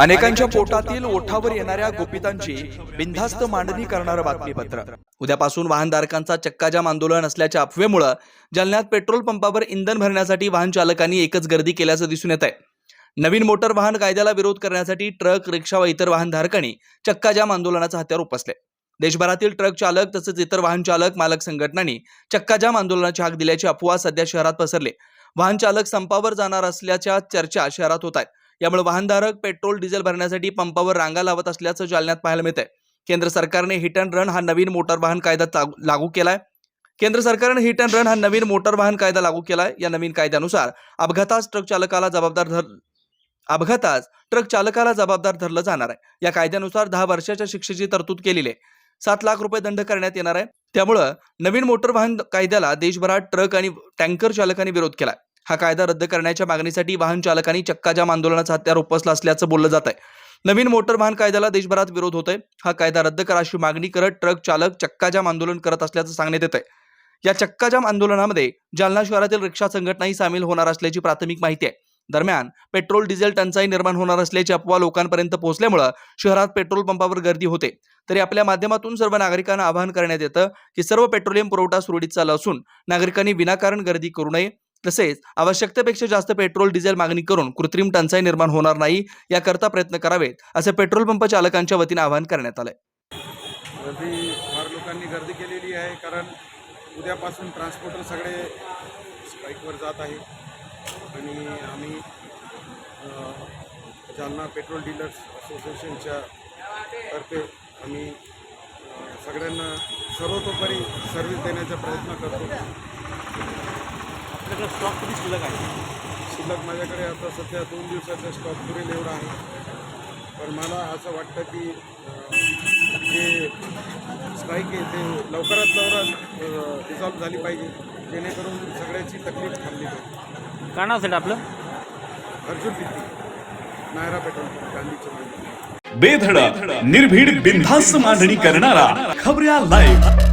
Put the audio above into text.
अनेकांच्या पोटातील ओठावर येणाऱ्या गोपितांची बिनधास्त मांडणी करणारं बातमीपत्र. उद्यापासून वाहनधारकांचा चक्काजाम आंदोलन असल्याच्या अफवेमुळं जालन्यात पेट्रोल पंपावर इंधन भरण्यासाठी वाहन चालकांनी एकच गर्दी केल्याचं दिसून येत आहे नवीन मोटर वाहन कायद्याला विरोध करण्यासाठी ट्रक रिक्षा व इतर वाहनधारकांनी चक्काजाम आंदोलनाचं हत्यार उपसले. देशभरातील ट्रक चालक तसेच इतर वाहन चालक मालक संघटनांनी चक्काजाम आंदोलनाची हाक दिल्याची अफवा सध्या शहरात पसरले. वाहन चालक संपावर जाणार असल्याच्या चर्चा शहरात होत आहेत यामुळे वाहनधारक पेट्रोल डिझेल भरण्यासाठी पंपावर रांगा लावत असल्याचं जालन्यात पाहायला मिळत आहे केंद्र सरकारने हिट अँड रन हा नवीन मोटार वाहन कायदा लागू- केला केलाय. केंद्र सरकारने हिट अँड रन हा नवीन मोटार वाहन कायदा लागू केलाय या नवीन कायद्यानुसार अपघातास ट्रक चालकाला जबाबदार धर अपघातास ट्रक चालकाला जबाबदार धरलं जाणार आहे. या कायद्यानुसार दहा वर्षाच्या शिक्षेची तरतूद केलेली आहे. सात लाख रुपये दंड करण्यात येणार आहे. त्यामुळं नवीन मोटर वाहन कायद्याला देशभरात ट्रक आणि टँकर चालकांनी विरोध केला हा कायदा रद्द करण्याच्या मागणीसाठी वाहन चालकांनी चक्काजाम आंदोलनाचा हत्यार उपसला असल्याचं बोललं जात आहे नवीन मोटर वाहन कायद्याला देशभरात विरोध होतोय. हा कायदा रद्द करा अशी मागणी करत ट्रक चालक चक्काजाम आंदोलन करत असल्याचं सांगण्यात येत आहे या चक्काजाम आंदोलनामध्ये जालना शहरातील रिक्षा संघटनाही सामील होणार असल्याची प्राथमिक माहिती आहे. दरम्यान पेट्रोल डिझेल टंचाई निर्माण होणार असल्याची अफवा लोकांपर्यंत पोहोचल्यामुळं शहरात पेट्रोल पंपावर गर्दी होते. तरी आपल्या माध्यमातून सर्व नागरिकांना आवाहन करण्यात येतं की सर्व पेट्रोलियम पुरवठा सुरळीत चालू असून नागरिकांनी विनाकारण गर्दी करू नये. तसेच आवश्यकतेपेक्षा जास्त पेट्रोल डिझेल मागणी करून कृत्रिम टंचाई निर्माण होणार नाही याकरता प्रयत्न करावेत असे पेट्रोल पंप चालकांच्या वतीने आवाहन करण्यात आलंय. गर्दी फार लोकांनी गर्दी केलेली आहे कारण उद्यापासून ट्रान्सपोर्टर सगळे स्ट्राईकवर जात आहे आणि आम्ही जालना पेट्रोल डीलर्स असोसिएशनच्या तर्फे आम्ही सगळ्यांना सर्वतोपरी सर्व्हिस देण्याचा प्रयत्न करतो. आपल्याकडे स्टॉक किती शिल्लक आहे? शिल्लक माझ्याकडे आता सध्या दोन दिवसाचा स्टॉक पुरेल एवढा आहे. पण मला असं वाटतं की अ, जे स्ट्राईक आहे ते लवकरात लवकरात रिझॉल्व झाली पाहिजे. जेणेकरून सगळ्याची तकलीफ थांबली पाहिजे. काय नाव असेल आपलं? अर्जुन पित्ती नायरा पेट्रोल पंप, गांधी चौक बेधडक निर्भीड बिनधास्त मांडणी करणारा खबऱ्या लाईव्ह